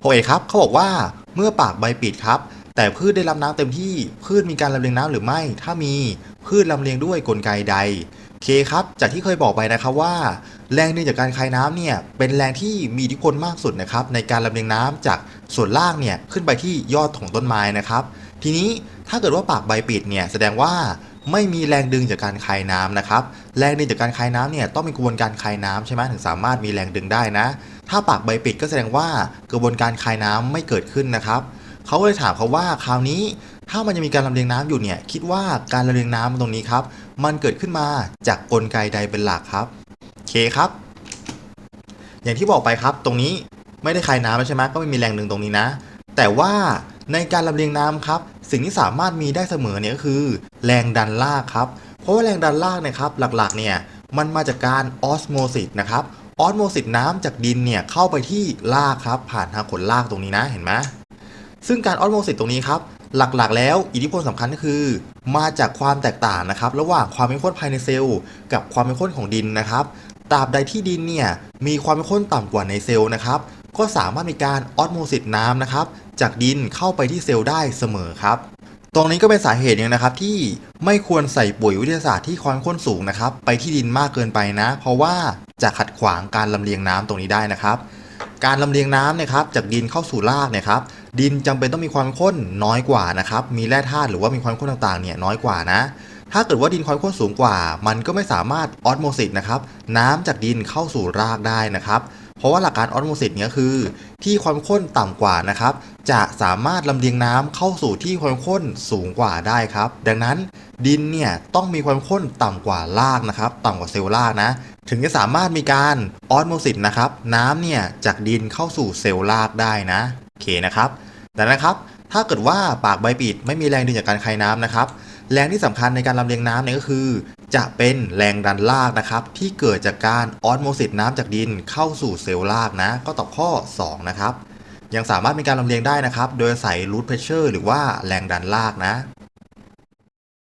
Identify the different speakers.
Speaker 1: โอเคครับเขาบอกว่าเมื่อปากใบปิดครับ แต่พืชได้รับน้ำเต็มที่พืชมีการลำเลียงน้ำหรือไม่ ถ้ามีพืชลำเลียงด้วยกลไกใดเคครับ จากที่เคยบอกไปนะครับว่า แรงดึงจากการคายน้ำเนี่ยเป็นแรงที่มีอิทธิพลมากสุดนะครับในการลำเลียงน้ำจากส่วนล่างเนี่ยขึ้นไปที่ยอดของต้นไม้นะครับ ทีนี้ถ้าเกิดว่าปากใบปิดเนี่ยแสดงว่า ไม่มีแรงดึงจากการคายน้ำนะครับ แรงดึงจากการคายน้ำเนี่ยต้องมีกระบวนการคายน้ำใช่ไหมถึงสามารถมีแรงดึงได้นะ ถ้าปากใบปิดก็แสดงว่ากระบวนการคายน้ำไม่เกิดขึ้นนะครับเขาเลยถามเขาว่าคราวนี้ถ้ามันจะมีการลำเลียงน้ำอยู่เนี่ยคิดว่าการลำเลียงน้ำตรงนี้ครับ มันเกิดขึ้นมาจากกลไกใดเป็นหลักครับเคครับ อย่างที่บอกไปครับตรงนี้ไม่ได้คายน้ำใช่ไหมก็ไม่มีแรงดึงตรงนี้นะ แต่ว่า ในการลำเลียงน้ำครับ สิ่งที่สามารถมีได้เสมอเนี่ยก็คือ แรงดันลากครับ เพราะว่าแรงดันลากเนี่ยครับหลักๆเนี่ยมันมาจากการออสโมซิสนะครับออสโมซิสน้ำจากดินเนี่ยเข้าไปที่รากครับผ่านทางขนรากตรงนี้นะเห็นไหมซึ่งการออสโมซิสตรงนี้ครับหลักๆ แล้วอิทธิพลสำคัญก็คือ มาจากความแตกต่างนะครับ ระหว่างความเป็นข้นภายในเซลล์ กับความเป็นข้นของดินนะครับตราบใดที่ดินเนี่ยมีความเป็นข้นต่ำกว่าในเซลล์นะครับ ก็สามารถมีการออสโมซิสน้ำนะครับ จากดินเข้าไปที่เซลล์ได้เสมอครับ ตรงนี้ก็เป็นสาเหตุหนึงนะครับที่ไม่ควรใส่ปุ๋ยวิทยาศาสตร์ที่ความข้นสูงนะครับ ไปที่ดินมากเกินไปนะ เพราะว่าจะขัดขวางการลำเลียงน้ำตรงนี้ได้นะครับ การลำเลียงน้ำนะครับจากดินเข้าสู่รากเนี่ยครับดินจำเป็นต้องมีความข้นน้อยกว่านะครับ มีแร่ธาตุหรือว่ามีความข้นต่างๆเนี่ยน้อยกว่านะ ถ้าเกิดว่าดินความข้นสูงกว่า มันก็ไม่สามารถออสโมซิสนะครับ น้ำจากดินเข้าสู่รากได้นะครับ เพราะว่าหลักการออสโมซิสเนี่ยคือ ที่ความข้นต่ำกว่านะครับ จะสามารถลำเลียงน้ำเข้าสู่ที่ความข้นสูงกว่าได้ครับ ดังนั้นดินเนี่ยต้องมีความข้นต่ำกว่ารากนะครับ ต่ำกว่าเซลล์รากนะ ถึงจะสามารถมีการออสโมซิสนะครับน้ำเนี่ยจากดินเข้าสู่เซลล์รากได้นะโอเคนะครับดังนั้นครับถ้าเกิดว่าปากใบปิดไม่มีแรงดึงจากการคายน้ำนะครับ แรงที่สำคัญในการลำเลียงน้ำเนี่ยก็คือ จะเป็นแรงดันลากนะครับ ที่เกิดจากการออสโมซิสน้ำจากดินเข้าสู่เซลล์ลากนะ ก็ตอบข้อ 2 นะครับ ยังสามารถมีการลำเลียงได้นะครับ โดยใส่รูทเพชเชอร์หรือว่าแรงดันลากนะ